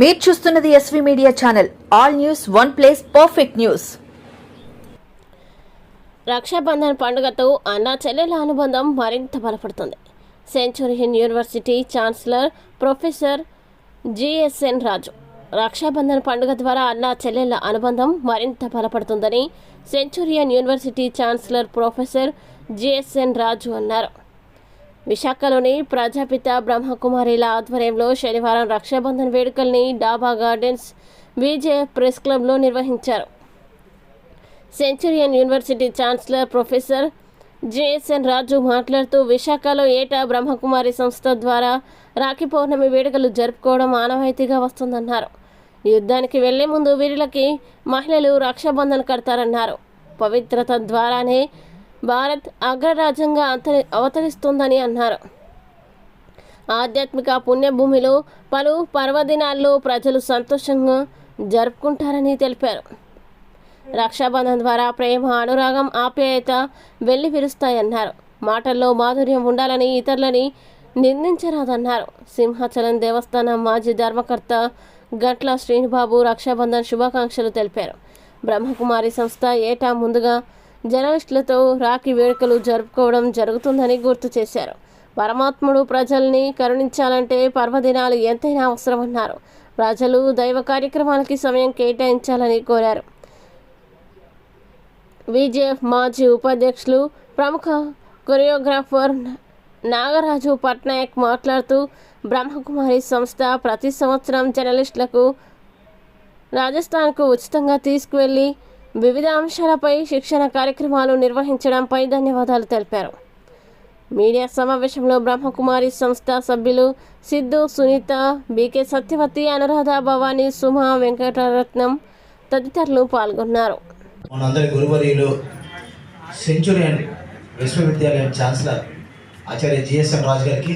మీరు చూస్తున్నది SV media channel all news one place perfect news Rakshabandhan పండుగతో అన్న చెల్లెల అనుబంధం మరింత బలపడుతుంది. Centurion University chancellor professor GSN Raju Rakshabandhan పండుగ ద్వారా అన్న చెల్లెల అనుబంధం మరింత బలపడుతుందని Centurion University chancellor professor GSN Raju అన్నారు. విశాఖలోని ప్రజాపిత బ్రహ్మకుమారిల ఆధ్వర్యంలో శనివారం రక్షాబంధన్ వేడుకల్ని డాబా గార్డెన్స్ విజే ప్రెస్ క్లబ్లో నిర్వహించారు. Centurion University chancellor professor JSN Raju మాట్లాడుతూ విశాఖలో ఏటా బ్రహ్మకుమారి సంస్థ ద్వారా రాఖీ పౌర్ణమి వేడుకలు జరుపుకోవడం ఆనవాయితీగా వస్తుందన్నారు. యుద్ధానికి వెళ్ళే ముందు వీరులకి మహిళలు రక్షాబంధన్ కడతారన్నారు. పవిత్రత ద్వారానే భారత్ అగ్రరాజ్యంగా అంతరి అవతరిస్తుందని అన్నారు. ఆధ్యాత్మిక పుణ్యభూమిలో పలు పర్వదినాల్లో ప్రజలు సంతోషంగా జరుపుకుంటారని తెలిపారు. రక్షాబంధన్ ద్వారా ప్రేమ అనురాగం ఆప్యాయత వెళ్ళి విరుస్తాయన్నారు మాటల్లో మాధుర్యం ఉండాలని ఇతరులని నిందించరాదన్నారు. సింహాచలం దేవస్థానం మాజీ ధర్మకర్త గట్ల శ్రీనిబాబు రక్షాబంధన్ శుభాకాంక్షలు తెలిపారు. బ్రహ్మకుమారి సంస్థ ఏటా ముందుగా జర్నలిస్టులతో రాఖీ వేడుకలు జరుపుకోవడం జరుగుతుందని గుర్తు చేశారు. పరమాత్ముడు ప్రజల్ని కరుణించాలంటే పర్వదినాలు ఎంతైనా అవసరమన్నారు. ప్రజలు దైవ కార్యక్రమాలకి సమయం కేటాయించాలని కోరారు. విజేఎఫ్ మాజీ ఉపాధ్యక్షులు ప్రముఖ కొరియోగ్రాఫర్ నాగరాజు పట్నాయక్ మాట్లాడుతూ బ్రహ్మకుమారి సంస్థ ప్రతి సంవత్సరం జర్నలిస్టులకు రాజస్థాన్కు ఉచితంగా తీసుకువెళ్ళి వివిధ అంశాలపై శిక్షణ కార్యక్రమాలు నిర్వహించడంపై ధన్యవాదాలు తెలిపారు. మీడియా సమావేశంలో బ్రహ్మకుమారి సంస్థ సభ్యులు సిద్ధు సునీత బీకే సత్యవతి అనురాధ భవాని సుమ వెంకటరత్నం తదితరులు పాల్గొన్నారు. మనందరి గురువర్యులు సెంచురియన్ విశ్వవిద్యాలయం ఛాన్సలర్ ఆచార్య జిఎస్ఎం రాజు గారికి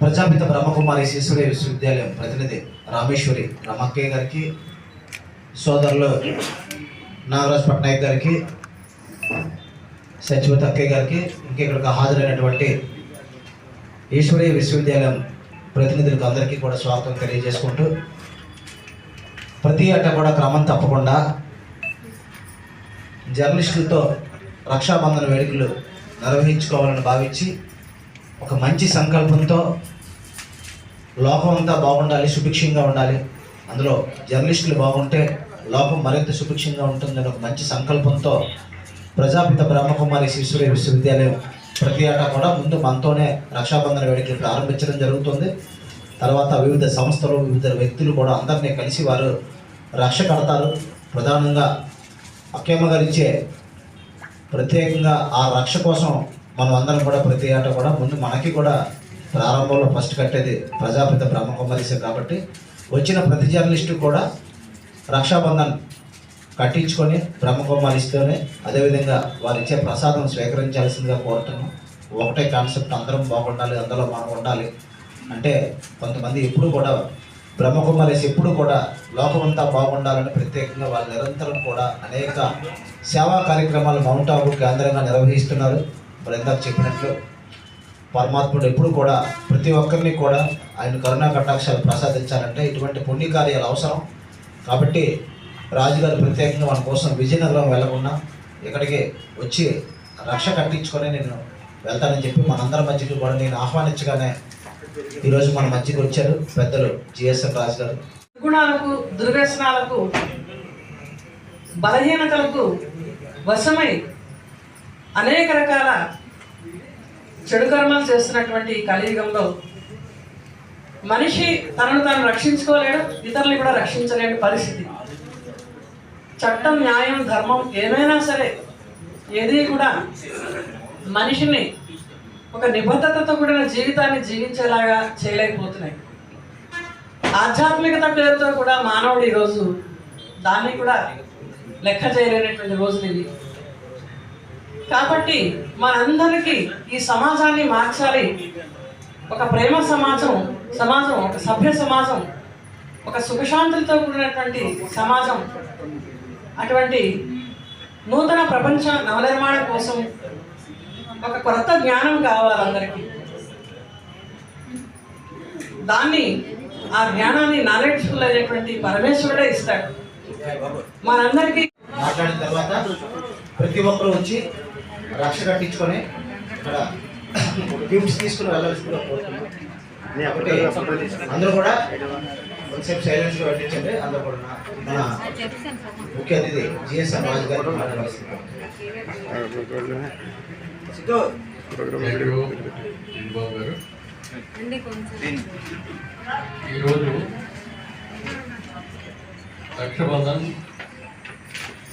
ప్రజాపిత బ్రహ్మకుమారి శిశుడి విశ్వవిద్యాలయం ప్రతినిధి రామేశ్వరి రమక్కయ్య గారికి సోదరులు నాగరాజ్ పట్నాయక్ గారికి సచివ అక్కయ్య గారికి ఇంకెక్కడికి హాజరైనటువంటి ఈశ్వరీయ విశ్వవిద్యాలయం ప్రతినిధులకు అందరికీ కూడా స్వాగతం తెలియజేసుకుంటూ ప్రతి ఏటా కూడా క్రమం తప్పకుండా జర్నలిస్టులతో రక్షాబంధన వేడుకలు నిర్వహించుకోవాలని భావించి ఒక మంచి సంకల్పంతో లోకం అంతా బాగుండాలి సుభిక్షంగా ఉండాలి అందులో జర్నలిస్టులు బాగుంటే లోపం మరింత సుభిక్షంగా ఉంటుందని ఒక మంచి సంకల్పంతో ప్రజాపిత బ్రహ్మకుమారి శిశురే విశ్వవిద్యాలయం ప్రతి ఏటా కూడా ముందు మనతోనే రక్షాబంధన వేడుకలు ప్రారంభించడం జరుగుతుంది. తర్వాత వివిధ సంస్థలు వివిధ వ్యక్తులు కూడా అందరినీ కలిసి వారు రక్ష కడతారు. ప్రధానంగా అక్కమ్మ గారిచ్చే ప్రత్యేకంగా ఆ రక్ష కోసం మనం అందరం కూడా ప్రతి ఏటా కూడా ముందు మనకి కూడా ప్రారంభంలో ఫస్ట్ కట్టేది ప్రజాపిత బ్రహ్మకుమారిసే కాబట్టి వచ్చిన ప్రతి జర్నలిస్టు కూడా రక్షాబంధన్ కట్టించుకొని బ్రహ్మకుమారిస్తూనే అదేవిధంగా వారు ఇచ్చే ప్రసాదం స్వీకరించాల్సిందిగా కోరుతున్నాం ఒకటే కాన్సెప్ట్ అందరం బాగుండాలి అందులో మనం ఉండాలి. అంటే కొంతమంది ఎప్పుడు కూడా బ్రహ్మకుమారేసి ఎప్పుడు కూడా లోకమంతా బాగుండాలని ప్రత్యేకంగా వాళ్ళు నిరంతరం కూడా అనేక సేవా కార్యక్రమాలు మౌంట్ ఆబు కేంద్రంగా నిర్వహిస్తున్నారు. మరి ఇందాక చెప్పినట్లు పరమాత్ముడు ఎప్పుడు కూడా ప్రతి ఒక్కరిని కూడా ఆయన కరుణా కటాక్షాలు ప్రసాదించాలంటే ఇటువంటి పుణ్యకార్యాలు అవసరం. కాబట్టి రాజుగారు ప్రత్యేకంగా మన కోసం విజయనగరం వెళ్ళకుండా ఇక్కడికి వచ్చి రక్ష కట్టించుకొని నేను వెళ్తానని చెప్పి మనందరి మధ్యకి కూడా నేను ఆహ్వానించగానే ఈరోజు మన మధ్యకి వచ్చారు పెద్దలు జిఎస్ఎం రాజు గారు. దుర్గుణాలకు దుర్వ్యసనాలకు బలహీనతలకు వశమై అనేక రకాల చెడు కర్మలు చేస్తున్నటువంటి కలియుగంలో మనిషి తనను తాను రక్షించుకోలేడు ఇతరులు కూడా రక్షించలేని పరిస్థితి. చట్టం న్యాయం ధర్మం ఏమైనా సరే ఏది కూడా మనిషిని ఒక నిబద్ధతతో కూడిన జీవితాన్ని జీవించేలాగా చేయలేకపోతున్నాయి. ఆధ్యాత్మికత పేరుతో కూడా మానవుడు ఈరోజు దాన్ని కూడా లెక్క చేయలేనటువంటి రోజులు ఇవి కాబట్టి మనందరికీ ఈ సమాజాన్ని మార్చాలి. ఒక ప్రేమ సమాజం సమాజం ఒక సభ్య సమాజం ఒక సుఖశాంతులతో కూడినటువంటి సమాజం. అటువంటి నూతన ప్రపంచ నవనిర్మాణం కోసం ఒక కొత్త జ్ఞానం కావాలి అందరికీ. దాన్ని ఆ జ్ఞానాన్ని నాలెడ్జ్ఫుల్ అయినటువంటి పరమేశ్వరుడే ఇస్తాడు. మనందరికీ మాట్లాడిన తర్వాత ప్రతి ఒక్కరు వచ్చి రక్ష కట్టించుకొని ఇక్కడ గిఫ్ట్స్ తీసుకుని వెళ్ళాల్సిందిగా కోరుతున్నాం. ఒకటి అందరూ కూడా కొంతసేపు సైలెన్స్గా పెట్టించండి అందరూ కూడా నా- మన ముఖ్య అతిథి జిఎస్ఎం రాజు గారు ఈరోజు రక్షాబంధన్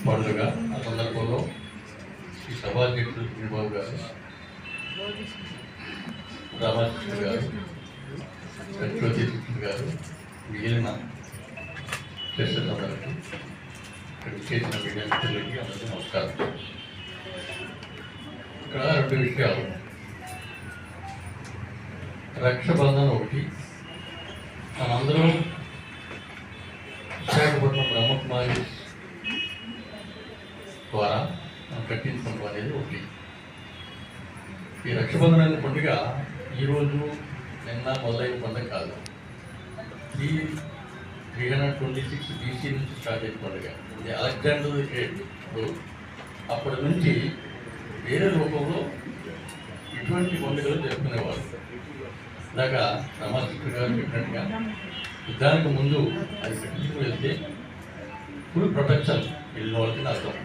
పండుగ ఆ సందర్భంలో ఈ సభాధ్యక్షుడు శ్రీబాబు గారు రామకృష్ణ గారు సత్యోతి గారు మిగిలిన చర్చలు అందరికీ ఇక్కడ చేసిన మీడియా మిత్రులకి అందరికీ నమస్కారం. ఇక్కడ రెండు విషయాలు రక్షాబంధన్ ఒకటి మనందరం విశాఖపట్నం బ్రహ్మకుమారి ద్వారా మనం కట్టించుకుంటాం అనేది ఒకటి. ఈ రక్షబంధన అనే పండుగ ఈరోజు నిన్న మొదలైన పండుగ కాదు. ఈ three hundred twenty six BC నుంచి స్టార్ట్ అయిన పండుగ ఇది అలెగ్జాండర్ గ్రేట్ ఇప్పుడు అప్పటి నుంచి వేరే రూపంలో ఇటువంటి పండుగలు జరుపుకునేవారు ఇందాక రామకృష్ణ గారు చెప్పినట్టుగా యుద్ధానికి ముందు అది కట్టించుకు వెళ్తే ఫుల్ ప్రొటెక్షన్ వెళ్ళిన వాళ్ళకి అర్థం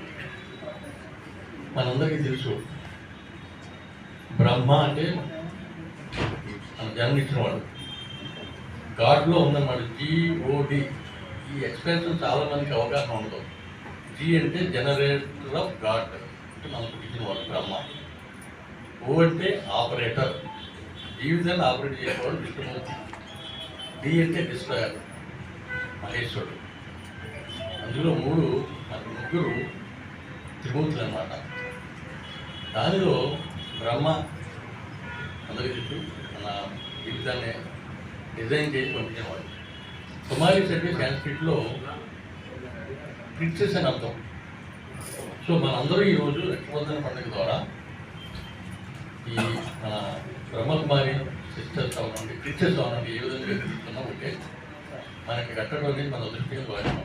మనందరికీ తెలుసు బ్రహ్మ అంటే మన జన్మించిన వాడు గాడ్లో ఉందన్నమాట జిఓడి ఈ ఎక్స్ప్రెషన్ చాలామందికి అవగాహన ఉండదు. జి అంటే జనరేటర్ ఆఫ్ గాడ్ అంటే మనకు పుట్టిన వాడు బ్రహ్మ. ఓ అంటే ఆపరేటర్ జీవితాన్ని ఆపరేట్ చేసేవాడు విష్ణుమూర్తి. డి అంటే డిస్ట్రాయర్ మహేశ్వరుడు. అందులో మూడు మనకు ముగ్గురు త్రిమూర్తులు అనమాట దానిలో బ్రహ్మ. అందరికీ మన జీవితాన్ని డిజైన్ చేసి పంపించేవాడు కుమారి అంటే సాంస్క్రిట్లో ప్రిన్సెస్ అని అర్థం. సో మనందరూ ఈరోజు రక్షబంధన పండుగ ద్వారా ఈ మన బ్రహ్మకుమారి సిస్టర్స్ అవనండి టీచర్స్ అవనండి ఏ విధంగా ఎదుగుతున్నా ఉంటే మనకి కట్టడం అనేది మన దృష్టిగా వాడడం